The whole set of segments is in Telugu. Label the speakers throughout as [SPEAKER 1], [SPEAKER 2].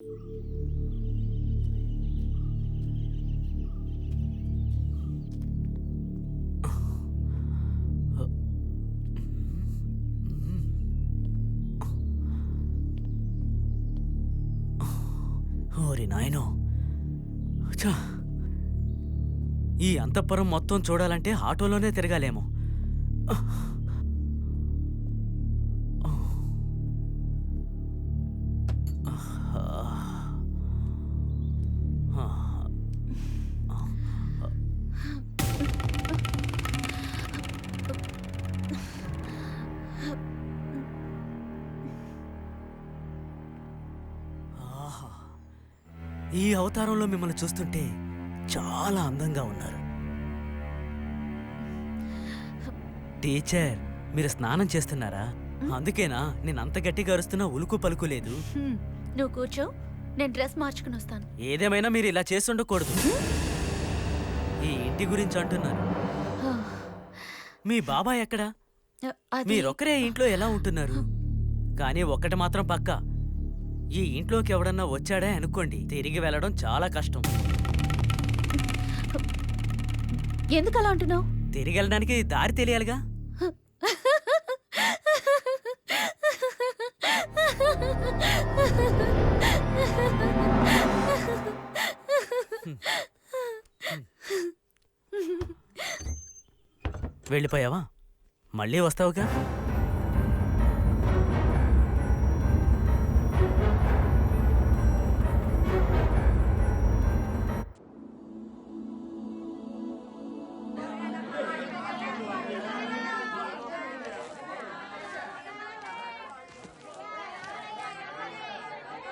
[SPEAKER 1] ఓరి నాయనో ఛ! ఈ అంతఃపురం మొత్తం చూడాలంటే ఆటోలోనే తిరగాలేమో ఈ అవతారంలో మిమ్మల్ని చూస్తుంటే చాలా అందంగా ఉన్నారు. టీచర్ మీరు స్నానం చేస్తున్నారా? అందుకేనా? నేను అంత గట్టిగా అరుస్తున్నా ఉలుకు పలుకు లేదు.
[SPEAKER 2] హ్మ్, నువ్వు కూర్చో నేను డ్రెస్ మార్చుకుని వస్తాను.
[SPEAKER 1] ఏదేమైనా మీరు ఇలా చేస్తుండకూడదు ఈ ఇంటి గురించి అంటున్నాను మీ బాబాయ్ ఎక్కడా?
[SPEAKER 2] అది
[SPEAKER 1] మీరొక్కరే ఇంట్లో ఎలా ఉంటున్నారు? కానీ ఒక్కటి మాత్రం పక్క. ఈ ఇంట్లోకి ఎవడన్నా వచ్చాడే అనుకోండి తిరిగి వెళ్ళడం చాలా కష్టం.
[SPEAKER 2] ఎందుకు అలా అంటున్నావు?
[SPEAKER 1] తిరిగి వెళ్ళడానికి దారి తెలియాలిగా. వెళ్ళిపోయావా? మళ్ళీ వస్తావుగా?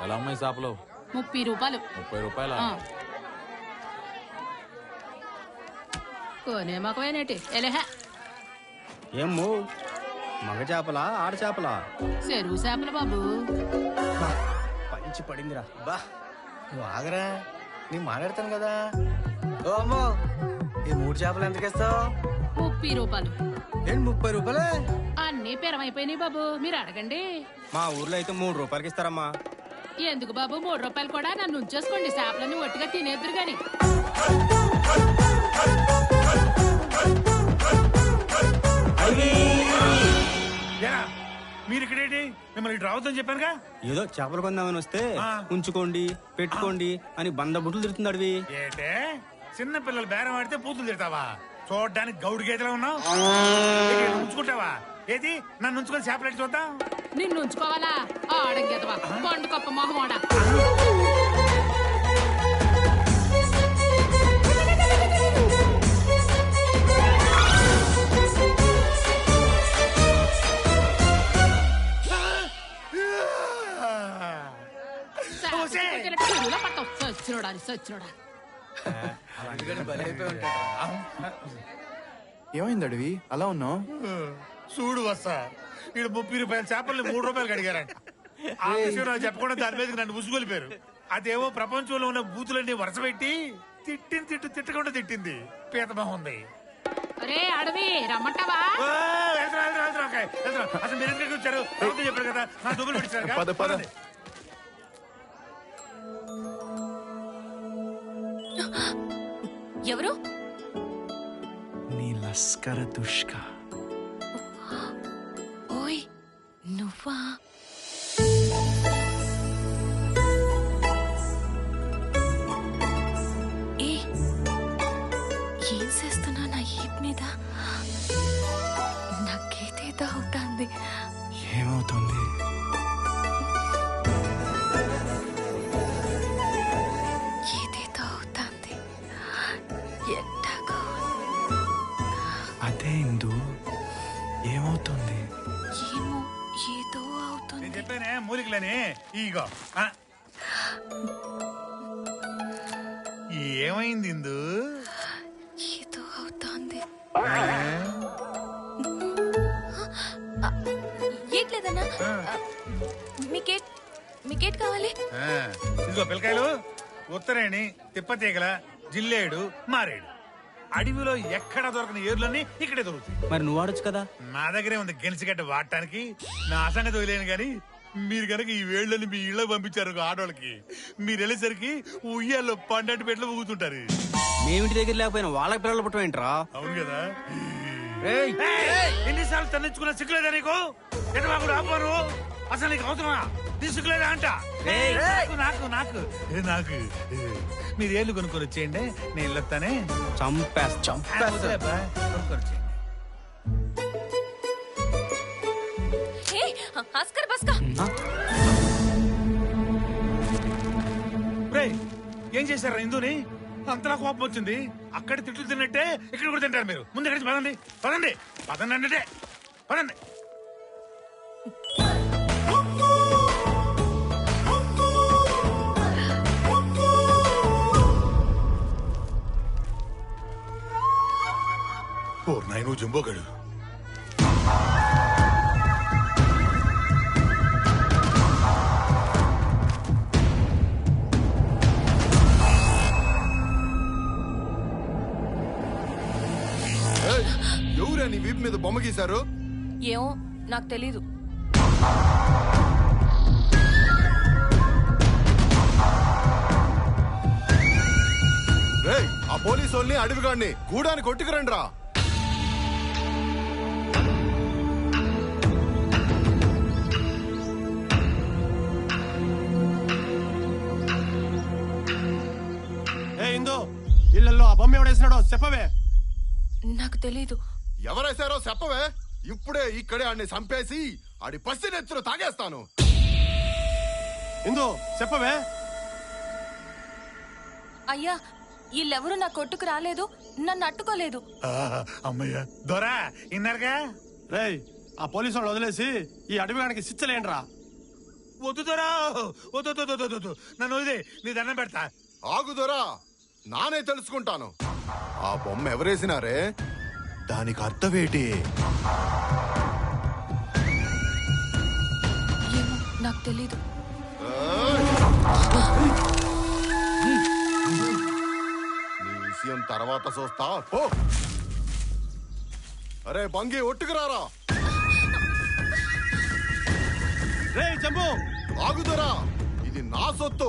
[SPEAKER 3] ఎలా అమ్మాయి చేపలు
[SPEAKER 4] ముప్పై రూపాయలు.
[SPEAKER 3] ముప్పై రూపాయల.
[SPEAKER 4] కొనే మకమేనేటి ఎలేహ.
[SPEAKER 5] ఏమ్మో మగ చేపలా ఆడ చేపలా?
[SPEAKER 4] చెరువు చేపలు బాబు.
[SPEAKER 5] పంచి పడిందిరా. బా నువ్వు ఆగరా నేను మాట్లాడతాను కదా. ఓ అమ్మో ఈ మూడు చేపలు ఎంతకి ఇస్తావు
[SPEAKER 4] ముప్పై రూపాయలు.
[SPEAKER 5] ఏంటి ముప్పై రూపాయలే?
[SPEAKER 4] అన్నీ పిరమైపోయినాయి బాబు మీరు అడగండి.
[SPEAKER 5] మా ఊర్లో అయితే మూడు రూపాయలకి ఇస్తారమ్మా.
[SPEAKER 4] ఎందుకు బాబు మూడు రూపాయలు కూడా నన్ను ఉంచేసుకోండి చేపలన్నీ ఒట్టిగా తినేద్దరు గాని.
[SPEAKER 6] రావద్దని చెప్పానుగా?
[SPEAKER 5] ఏదో చేపలు కొందామని వస్తే
[SPEAKER 6] ఆ.
[SPEAKER 5] ఉంచుకోండి పెట్టుకోండి అని బంద బుట్లు తిరుగుతుంది అడివి
[SPEAKER 6] ఏటే? చిన్న పిల్లలు బేరం ఆడితే పూతులు తిడతావా? చూడడానికి గౌడు గేదెలా ఉన్నావు? ఉంచుకుంటావా? ఏది? నన్ను ఉంచుకొని చేపలెట్టి చూద్దాం.
[SPEAKER 4] నిన్ను ఉంచుకోవాలా? ఆడంగెదవా? పండు కప్ప మొహమోడ. సచ్చినోడా
[SPEAKER 7] ఏమైంది అడవి? అలా ఉన్నావు?
[SPEAKER 6] చూడు వస్తా. ఇక్కడ ముప్పై రూపాయల చేపల్ని మూడు రూపాయలు అడిగారంట. ఆ విషయం నాకు చెప్పకుండా దాని మీదకి నన్ను ఉసుగొలిపారు అదేమో ప్రపంచంలో ఉన్న బూతులన్నీ వరుస పెట్టి తిట్టింది తిట్టు తిట్టకుండా తిట్టింది. పీతమహం ఉంది.
[SPEAKER 4] అరే అడవి రమ్మంటావా.
[SPEAKER 6] అసలు మీరు ఎందుకు వచ్చారు? చెప్పారు కదా నా దుబ్బులు పెట్టారు
[SPEAKER 2] ఎవరు?
[SPEAKER 7] నీ లస్కర దుష్క.
[SPEAKER 6] ఈగో. ఆ. ఏమైంది ఇందు?
[SPEAKER 2] ఏదో అవుతోంది. ఏట్లేదన్నా? మీకేట్ మీకేట్ కావాలి?
[SPEAKER 6] ఇదిగో పిల్లకాయలు ఉత్తరేణి తిప్పతీగల జిల్లేడు మారేడు. అడవిలో ఎక్కడ దొరకని ఏర్లన్నీ ఇక్కడే దొరుకుతాయి.
[SPEAKER 5] మరి నువ్వు ఆడొచ్చు కదా?
[SPEAKER 6] నా దగ్గరే ఉంది గెలిచిగడ్డ వాడటానికి. నా అసంగతి వదిలేను గాని మీరు కనుక ఈ వేళ్ళని మీ ఇళ్ళకి పంపించారు ఆడవాళ్ళకి మీరు వెళ్ళేసరికి ఉయ్యాల్లో పండటి పెట్లు ఊగుతుంటారు
[SPEAKER 5] మేమింటి దగ్గర లేకపోయినా వాళ్ళకి పిల్లలు పుట్టమేంట్రా
[SPEAKER 6] అవును కదా ఎన్నిసార్లు తన్నించుకున్నా సిగ్గులేదా నీకు ఎటు వాకుడు ఆపారు అసలు నీకు అవసరమా తీసుకులేదా అంట
[SPEAKER 5] ఏయ్.
[SPEAKER 6] నాకు నాకు నాకు ఏ, నాకు ఏ, మీరు ఏళ్ళు కొనుక్కొని వచ్చేయండి నేను వెళ్ళొస్తానే
[SPEAKER 5] చంపేస్తా చంపేస్తా
[SPEAKER 6] కొనుక్కొని వచ్చేయండి చేశారా ఇందుని? అంతలా కోపం వచ్చింది. అక్కడ తిట్లు తిన్నట్టే ఇక్కడ కూడా తింటారు మీరు. ముందు ఎక్కడి నుంచి పదండి. పదండి. పదండి అంటే పదండి. ఓ నాయను జంబోగాడు.
[SPEAKER 8] ఎవరా నీ వీపు మీద బొమ్మ గీశారు?
[SPEAKER 2] ఏమో నాకు తెలీదు.
[SPEAKER 8] రేయ్ ఆ పోలీసు వాళ్ళని అడవిగాడిని గూడాన్ని కొట్టుకురండి రా
[SPEAKER 9] ఏ ఇందు ఇళ్ళలో ఆ బొమ్మ ఎవడేసినాడో చెప్పవే.
[SPEAKER 2] నాకు తెలీదు.
[SPEAKER 8] ఎవరేశారో చెప్పవే. ఇప్పుడే ఇక్కడే ఆడిని చంపేసి ఆడి పసి నెత్తులు తాగేస్తాను.
[SPEAKER 9] ఇందు చెప్పవే.
[SPEAKER 2] అయ్యా వీళ్ళెవరూ నా కొట్టుకు రాలేదు నన్ను అట్టుకోలేదు.
[SPEAKER 6] ఆ, అమ్మయ్య దొరా ఇన్నారుగా?
[SPEAKER 9] రేయ్ ఆ పోలీసు వాళ్ళు వదిలేసి ఈ అడవిగానికి శిచ్చలేండ్రా
[SPEAKER 6] వద్దు దొరా వద్దు వద్దు, వద్దు, వద్దు, వద్దు. నన్ను వదిలే నీ దండం పెడతా.
[SPEAKER 8] ఆగుదోరా నానే తెలుసుకుంటాను. ఆ బొమ్మ ఎవరేసినారే? దానికి అర్థమేటి?
[SPEAKER 2] ఏమో నాకు తెలీదు.
[SPEAKER 8] నీ విషయం తర్వాత చూస్తా. పో. అరే బంగి ఒట్టుకురారా
[SPEAKER 9] రేయ్ జంబు
[SPEAKER 8] ఆగుదోరా. ఇది నా సొత్తు.